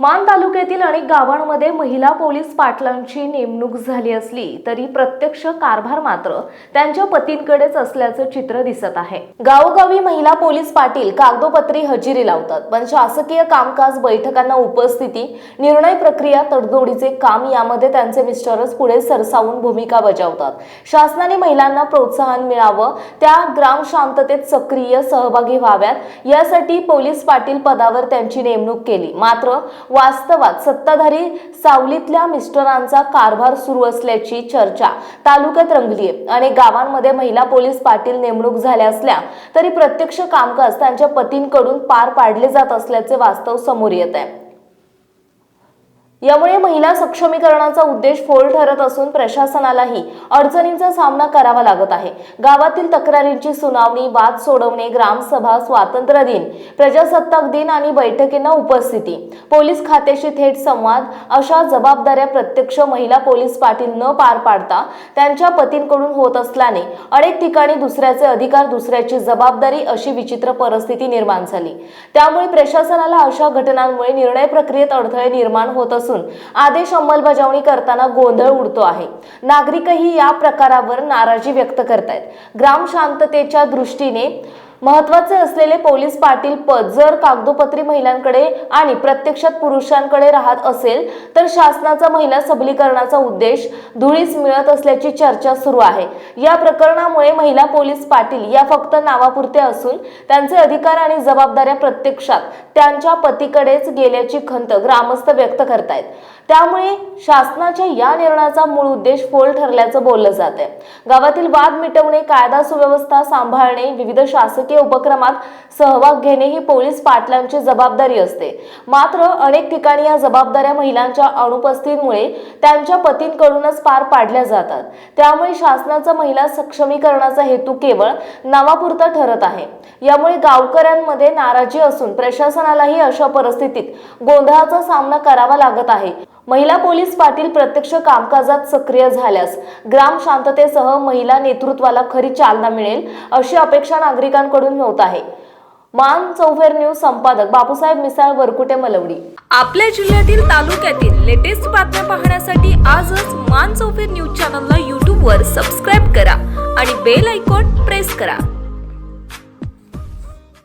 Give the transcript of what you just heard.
मान तालुक्यातील अनेक गावांमध्ये महिला पोलीस पाटलांची नेमणूक झाली असली तरी प्रत्यक्ष कारभार मात्र त्यांच्या पतींकडेच असल्याचं चित्र दिसत आहे. गावोगावी महिला पोलीस पाटील कागदोपत्री हजेरी लावतात पण शासकीय कामकाज बैठकांना उपस्थिती निर्णय प्रक्रिया तडजोडीचे काम यामध्ये त्यांचे मिस्टरच पुढे सरसावून भूमिका बजावतात. शासनाने महिलांना प्रोत्साहन मिळावं त्या ग्राम शांततेत सक्रिय सहभागी व्हाव्यात यासाठी पोलीस पाटील पदावर त्यांची नेमणूक केली. मात्र वास्तवात सत्ताधारी सावलीतल्या मिस्टरांचा कारभार सुरू असल्याची चर्चा तालुक्यात रंगली आहे. अनेक गावांमध्ये महिला पोलीस पाटील नेमणूक झाल्या असल्या तरी प्रत्यक्ष कामकाज त्यांच्या पतींकडून पार पाडले जात असल्याचे वास्तव समोर येत आहे. यामुळे महिला सक्षमीकरणाचा उद्देश फोल ठरत असून प्रशासनालाही अडचणींचा सामना करावा लागत आहे. गावातील तक्रारींची सुनावणी वाद सोडवणे ग्रामसभा स्वातंत्र्य दिन प्रजासत्ताक दिन आणि बैठकींना उपस्थिती पोलीस खात्याशी थेट संवाद अशा जबाबदाऱ्या प्रत्यक्ष महिला पोलीस पाटील न पार पाडता त्यांच्या पतींकडून होत असल्याने अनेक ठिकाणी दुसऱ्याचे अधिकार दुसऱ्याची जबाबदारी अशी विचित्र परिस्थिती निर्माण झाली. त्यामुळे प्रशासनाला अशा घटनांमुळे निर्णय प्रक्रियेत अडथळे निर्माण होत असून आदेश अंमलबजावणी करताना गोंधळ उडतो आहे. नागरिकही या प्रकारावर नाराजी व्यक्त करतायत. ग्राम शांततेच्या दृष्टीने महत्त्वाचे असलेले पोलीस पाटील पद जर कागदोपत्री महिलांकडे आणि प्रत्यक्षात पुरुषांकडे राहत असेल तर शासनाचा महिला सबलीकरणाचा उद्देश धुळीस मिळत असल्याची चर्चा सुरू आहे. या प्रकरणामुळे महिला पोलीस पाटील या फक्त नावापुरते असून त्यांचे अधिकार आणि जबाबदाऱ्या प्रत्यक्षात त्यांच्या पतीकडेच गेल्याची खंत ग्रामस्थ व्यक्त करतायत. त्यामुळे शासनाच्या या निर्णयाचा मूळ उद्देश फोल ठरल्याचं बोललं जात आहे गावातील वाद मिटवणे कायदा सुव्यवस्था सांभाळणे विविध शासकीय उपक्रमात सहभाग घेणे ही पोलीस पाटलांची जबाबदारी असते. मात्र अनेक ठिकाणी या जबाबदाऱ्या महिलांच्या अनुपस्थितीमुळे त्यांच्या पतींकडूनच पार पाडल्या जातात. त्यामुळे शासनाचा महिला सक्षमीकरणाचा हेतू केवळ नावापुरता ठरत आहे. यामुळे गावकऱ्यांमध्ये नाराजी असून प्रशासनालाही अशा परिस्थितीत गोंधळाचा सामना करावा लागत आहे. महिला पोलीस पाटील प्रत्यक्ष कामकाजात सक्रिय झाल्यास ग्राम शांततेसह महिला नेतृत्वाला खरी चालना मिळेल अशी अपेक्षा नागरिकांकडून होत आहे. मान चौफेर न्यूज संपादक बापूसाहेब मिसाळ वरकुटे मलवडी. आपल्या जिल्ह्यातील तालुक्यातील लेटेस्ट बातम्या पाहण्यासाठी आजच मान चौफेर न्यूज चॅनलला यूट्यूबवर सबस्क्राईब करा आणि बेल आयकॉन प्रेस करा.